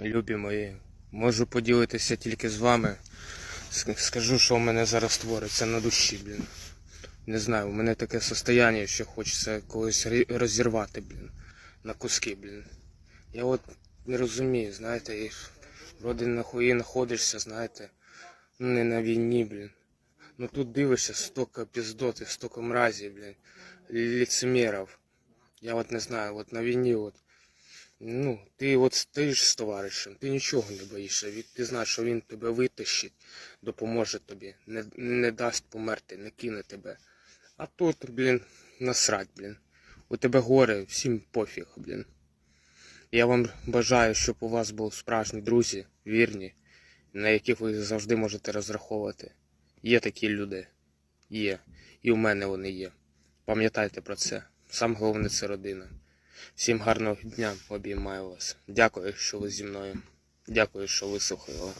Любі мої, можу поділитися тільки з вами. Скажу, що в мене зараз твориться на душі, блін. Не знаю, у мене таке состояние, що хочеться когось розірвати, блін, на куски, блін. Я от не розумію, знаєте, і вроде на хуї знаходишся, знаєте, не на війні, блін. Ну тут дивишся, столько піздоти, столько мразів, блін, лицемерів. Я от не знаю, от на війні от. Ну, ти от стоїш з товаришем, ти нічого не боїшся. Ти знаєш, що він тебе витащить, допоможе тобі, не, не дасть померти, не кине тебе. А тут, блін, насрать, блін. У тебе горе, всім пофіг, блін. Я вам бажаю, щоб у вас були справжні друзі, вірні, на яких ви завжди можете розраховувати. Є такі люди. Є. І у мене вони є. Пам'ятайте про це. Саме головне це родина. Всім гарного дня, обіймаю вас. Дякую, що ви зі мною. Дякую, що вислухали.